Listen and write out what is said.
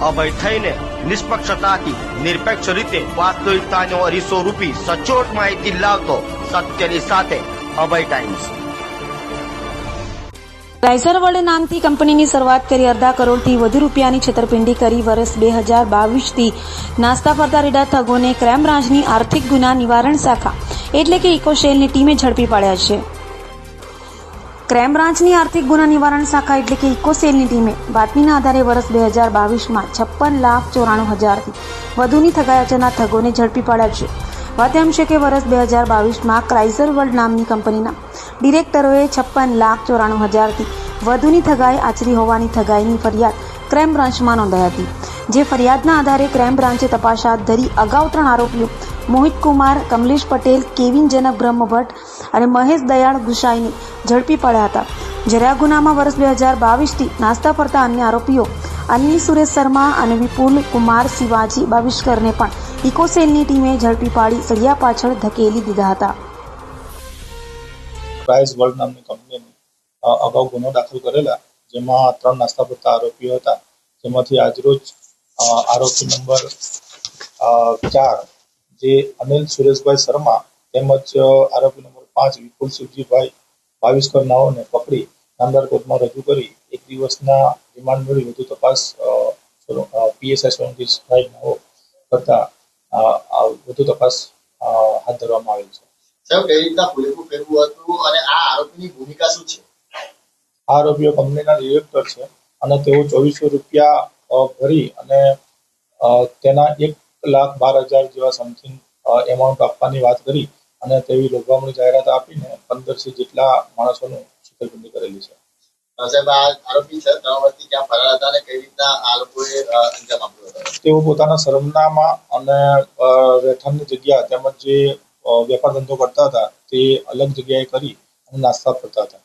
અભય થઈને નિષ્પક્ષતાથી નિરપેક્ષ રીતે વાસ્તવિકતાનો અરીસો રૂપી સચોટ માહિતી લાવતો સત્યની સાથે અભય ટાઈમ્સ. રાઇઝર વર્લ્ડ નામથી કંપનીની શરૂઆત કરી અડધા કરોડથી વધુ રૂપિયાની છેતરપિંડી કરી વર્ષ બે હજાર બાવીસથી. નાસ્તા ફરતા રેડા ઠગોને ક્રાઇમ બ્રાન્ચની આર્થિક ગુના નિવારણ શાખા. એટલે કે ઇકોશેલની ટીમે ઝડપી પાડ્યા છે. ક્રાઇમ બ્રાન્ચની આર્થિક ગુના નિવારણ શાખા એટલે કે ઇકોસેલની ટીમે બાતમીના આધારે વર્ષ બે હજાર બાવીસમાં છપ્પન લાખ ચોરાણું હજારથી વધુની થગાયાચના ઠગોને ઝડપી પાડ્યા છે. વાત એમ છે કે વર્ષ બે હજાર બાવીસમાં ક્રાઇઝર વર્લ્ડ નામની કંપનીના ડિરેક્ટરોએ છપ્પન લાખ ચોરાણું હજારથી વધુની થગાઈ આચરી હોવાની થગાઈની ફરિયાદ ક્રાઇમ બ્રાન્ચમાં નોંધાઈ હતી. જે ફરિયાદના આધારે ક્રાઇમ બ્રાન્ચે તપાસ હાથ ધરી અગાઉ ત્રણ આરોપીઓ, મોહિત કુમાર, કમલેશ પટેલ, કેવિન જનક બ્રહ્મભટ્ટ અને મહેશ દયાળ ગુસાઈને ઝડપી પડ્યા હતા. જ્યારે આ ગુનામાં વર્ષ બે હજાર બાવીસથી નાસ્તા ફરતા અન્ય આરોપીઓ અનિલ સુરેશ શર્મા અને વિપુલ કુમાર શિવાજી બાવિષ્કરને પણ ઇકોસેલની ટીમે ઝડપી પાડી સળિયા પાછળ ધકેલી દીધા હતા. પ્રાઇઝ વર્લ્ડ નામની કંપનીની અગાઉ ગુનો દાખલ કરેલા, જેમાં ત્રણ નાસ્તા પડતા આરોપીઓ હતા. જેમાંથી આજરોજ આરોપી નંબર ચાર જે અનિલ સુરેશભાઈ શર્મા તેમજ આરોપી નંબર પાંચ વિપુલ શિવજીભાઈ બાવીસકર નાઓને પકડી નામદાર કોર્ટમાં રજૂ કરી એક દિવસના રિમાન્ડ મેળવી વધુ તપાસ પીએસઆઈ સોલંકી સાહેબ નાઓ કરતા વધુ તપાસ અ, હાથ ધરવામાં આવેલ છે. સાહેબ કઈ રીતના ખુલેખું કરવું હતું અને આ આરોપીની ભૂમિકા શું છે? આ આરોપીઓ કંપનીના ડિરેક્ટર છે અને તેઓ ચોવીસો રૂપિયા ભરી અને તેના એક લાખ બાર હજાર જેવા સમથિંગ એમાઉન્ટ આપવાની વાત કરી અને તેવી લોભામણી જાહેરાત આપીને પંદરસો જેટલા માણસોનું છેતરપિંડી કરેલી છે. સાહેબ આ આરોપી છે ત્રણ વર્ષથી ક્યાં ફરાર હતા અને કઈ રીતના આ લોકોએ અંજામ આપ્યો હતો? તેઓ પોતાના સરનામા અને રહેઠાણની જગ્યા તેમજ જે વેપાર ધંધો કરતા હતા તે અલગ જગ્યાએ કરી અને નાસ્તા કરતા હતા.